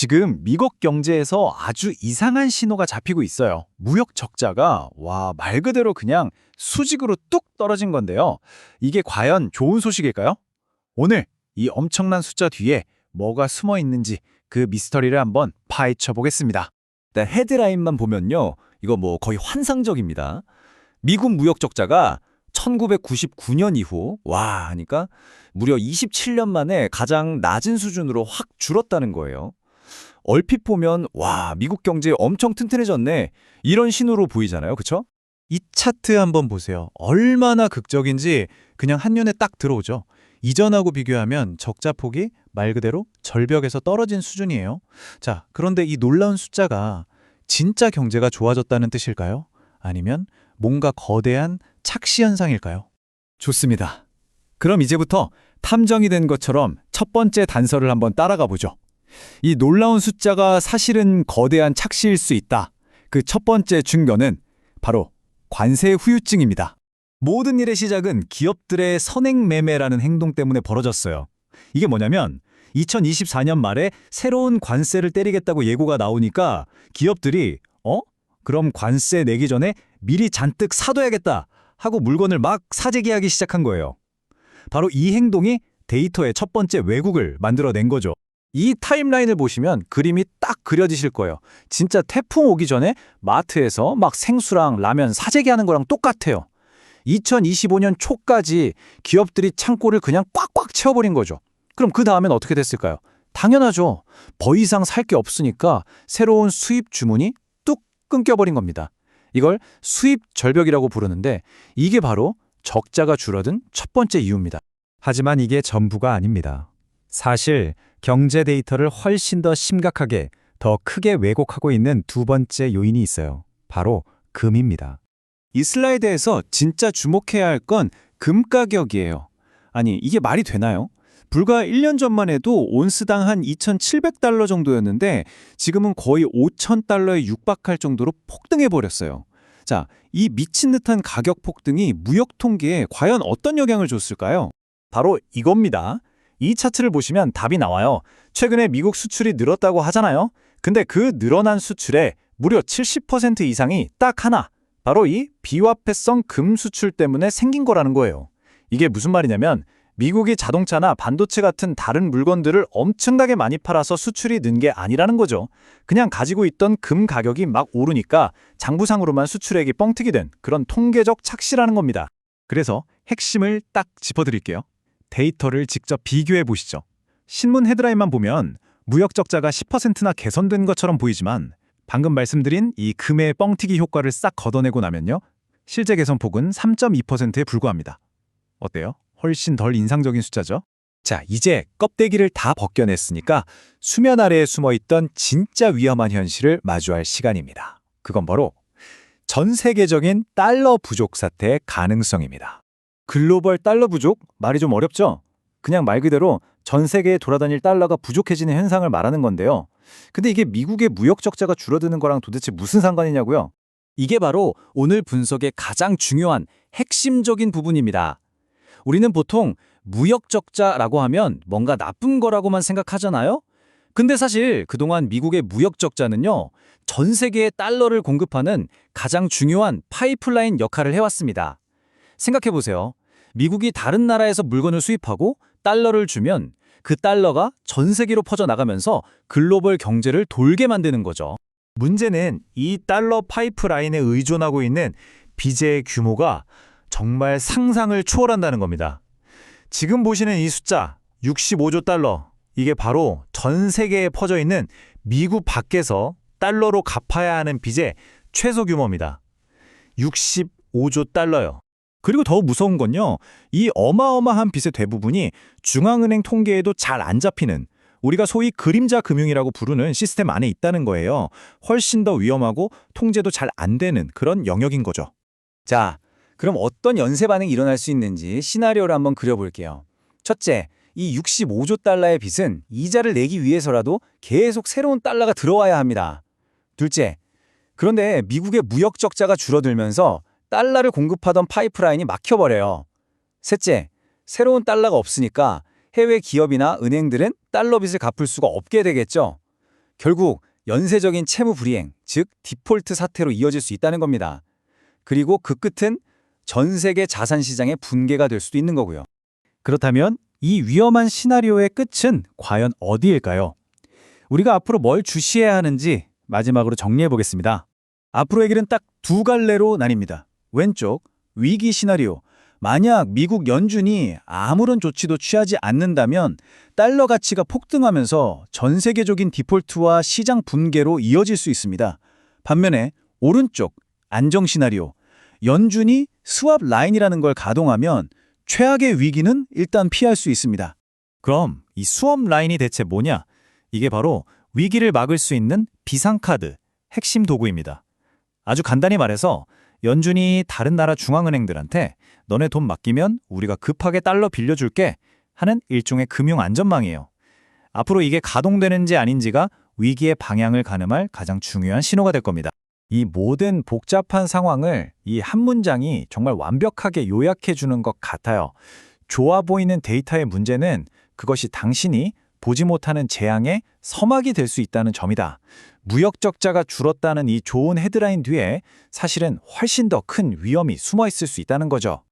지금 미국 경제에서 아주 이상한 신호가 잡히고 있어요. 무역 적자가 와, 말 그대로 그냥 수직으로 뚝 떨어진 건데요. 이게 과연 좋은 소식일까요? 오늘 이 엄청난 숫자 뒤에 뭐가 숨어 있는지 그 미스터리를 한번 파헤쳐 보겠습니다. 네, 헤드라인만 보면요. 이거 뭐 거의 환상적입니다. 미국 무역 적자가 1999년 이후 와 하니까 무려 27년 만에 가장 낮은 수준으로 확 줄었다는 거예요. 얼핏 보면 와 미국 경제 엄청 튼튼해졌네 이런 신호로 보이잖아요. 그쵸? 이 차트 한번 보세요. 얼마나 극적인지 그냥 한눈에 딱 들어오죠. 이전하고 비교하면 적자 폭이 말 그대로 절벽에서 떨어진 수준이에요. 자, 그런데 이 놀라운 숫자가 진짜 경제가 좋아졌다는 뜻일까요? 아니면 뭔가 거대한 착시 현상일까요? 좋습니다. 그럼 이제부터 탐정이 된 것처럼 첫 번째 단서를 한번 따라가 보죠. 이 놀라운 숫자가 사실은 거대한 착시일 수 있다. 그 첫 번째 증거는 바로 관세 후유증입니다. 모든 일의 시작은 기업들의 선행 매매라는 행동 때문에 벌어졌어요. 이게 뭐냐면 2024년 말에 새로운 관세를 때리겠다고 예고가 나오니까 기업들이 어? 그럼 관세 내기 전에 미리 잔뜩 사둬야겠다 하고 물건을 막 사재기하기 시작한 거예요. 바로 이 행동이 데이터의 첫 번째 왜곡을 만들어낸 거죠. 이 타임라인을 보시면 그림이 딱 그려지실 거예요. 진짜 태풍 오기 전에 마트에서 막 생수랑 라면 사재기 하는 거랑 똑같아요. 2025년 초까지 기업들이 창고를 그냥 꽉꽉 채워버린 거죠. 그럼 그 다음엔 어떻게 됐을까요? 당연하죠. 더 이상 살 게 없으니까 새로운 수입 주문이 뚝 끊겨버린 겁니다. 이걸 수입 절벽이라고 부르는데 이게 바로 적자가 줄어든 첫 번째 이유입니다. 하지만 이게 전부가 아닙니다. 사실 경제 데이터를 훨씬 더 심각하게 더 크게 왜곡하고 있는 두 번째 요인이 있어요. 바로 금입니다. 이 슬라이드에서 진짜 주목해야 할 건 금 가격이에요. 아니, 이게 말이 되나요? 불과 1년 전만 해도 온스당 한 2,700달러 정도였는데 지금은 거의 5,000달러에 육박할 정도로 폭등해 버렸어요. 자, 이 미친 듯한 가격 폭등이 무역 통계에 과연 어떤 영향을 줬을까요? 바로 이겁니다. 이 차트를 보시면 답이 나와요. 최근에 미국 수출이 늘었다고 하잖아요. 근데 그 늘어난 수출의 무려 70% 이상이 딱 하나, 바로 이 비화폐성 금 수출 때문에 생긴 거라는 거예요. 이게 무슨 말이냐면 미국이 자동차나 반도체 같은 다른 물건들을 엄청나게 많이 팔아서 수출이 는 게 아니라는 거죠. 그냥 가지고 있던 금 가격이 막 오르니까 장부상으로만 수출액이 뻥튀기 된 그런 통계적 착시라는 겁니다. 그래서 핵심을 딱 짚어드릴게요. 데이터를 직접 비교해 보시죠. 신문 헤드라인만 보면 무역 적자가 10%나 개선된 것처럼 보이지만 방금 말씀드린 이 금의 뻥튀기 효과를 싹 걷어내고 나면요. 실제 개선폭은 3.2%에 불과합니다. 어때요? 훨씬 덜 인상적인 숫자죠? 자, 이제 껍데기를 다 벗겨냈으니까 수면 아래에 숨어있던 진짜 위험한 현실을 마주할 시간입니다. 그건 바로 전 세계적인 달러 부족 사태의 가능성입니다. 글로벌 달러 부족? 말이 좀 어렵죠? 그냥 말 그대로 전 세계에 돌아다닐 달러가 부족해지는 현상을 말하는 건데요. 근데 이게 미국의 무역 적자가 줄어드는 거랑 도대체 무슨 상관이냐고요? 이게 바로 오늘 분석의 가장 중요한 핵심적인 부분입니다. 우리는 보통 무역 적자라고 하면 뭔가 나쁜 거라고만 생각하잖아요? 근데 사실 그동안 미국의 무역 적자는요, 전 세계에 달러를 공급하는 가장 중요한 파이프라인 역할을 해왔습니다. 생각해보세요. 미국이 다른 나라에서 물건을 수입하고 달러를 주면 그 달러가 전 세계로 퍼져나가면서 글로벌 경제를 돌게 만드는 거죠. 문제는 이 달러 파이프라인에 의존하고 있는 빚의 규모가 정말 상상을 초월한다는 겁니다. 지금 보시는 이 숫자 65조 달러 이게 바로 전 세계에 퍼져 있는 미국 밖에서 달러로 갚아야 하는 빚의 최소 규모입니다. 65조 달러요. 그리고 더 무서운 건요. 이 어마어마한 빚의 대부분이 중앙은행 통계에도 잘 안 잡히는 우리가 소위 그림자 금융이라고 부르는 시스템 안에 있다는 거예요. 훨씬 더 위험하고 통제도 잘 안 되는 그런 영역인 거죠. 자, 그럼 어떤 연쇄 반응이 일어날 수 있는지 시나리오를 한번 그려볼게요. 첫째, 이 65조 달러의 빚은 이자를 내기 위해서라도 계속 새로운 달러가 들어와야 합니다. 둘째, 그런데 미국의 무역 적자가 줄어들면서 달러를 공급하던 파이프라인이 막혀버려요. 셋째, 새로운 달러가 없으니까 해외 기업이나 은행들은 달러 빚을 갚을 수가 없게 되겠죠. 결국 연쇄적인 채무 불이행, 즉 디폴트 사태로 이어질 수 있다는 겁니다. 그리고 그 끝은 전 세계 자산 시장의 붕괴가 될 수도 있는 거고요. 그렇다면 이 위험한 시나리오의 끝은 과연 어디일까요? 우리가 앞으로 뭘 주시해야 하는지 마지막으로 정리해 보겠습니다. 앞으로의 길은 딱 두 갈래로 나뉩니다. 왼쪽, 위기 시나리오. 만약 미국 연준이 아무런 조치도 취하지 않는다면 달러 가치가 폭등하면서 전 세계적인 디폴트와 시장 붕괴로 이어질 수 있습니다. 반면에 오른쪽, 안정 시나리오. 연준이 스왑 라인이라는 걸 가동하면 최악의 위기는 일단 피할 수 있습니다. 그럼 이 수업 라인이 대체 뭐냐? 이게 바로 위기를 막을 수 있는 비상카드, 핵심 도구입니다. 아주 간단히 말해서 연준이 다른 나라 중앙은행들한테 너네 돈 맡기면 우리가 급하게 달러 빌려줄게 하는 일종의 금융 안전망이에요. 앞으로 이게 가동되는지 아닌지가 위기의 방향을 가늠할 가장 중요한 신호가 될 겁니다. 이 모든 복잡한 상황을 이 한 문장이 정말 완벽하게 요약해 주는 것 같아요. 좋아 보이는 데이터의 문제는 그것이 당신이 보지 못하는 재앙의 서막이 될 수 있다는 점이다. 무역 적자가 줄었다는 이 좋은 헤드라인 뒤에 사실은 훨씬 더 큰 위험이 숨어 있을 수 있다는 거죠.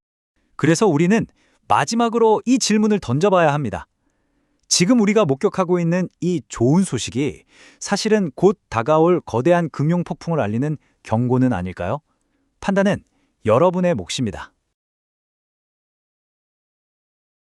그래서 우리는 마지막으로 이 질문을 던져봐야 합니다. 지금 우리가 목격하고 있는 이 좋은 소식이 사실은 곧 다가올 거대한 금융 폭풍을 알리는 경고는 아닐까요? 판단은 여러분의 몫입니다.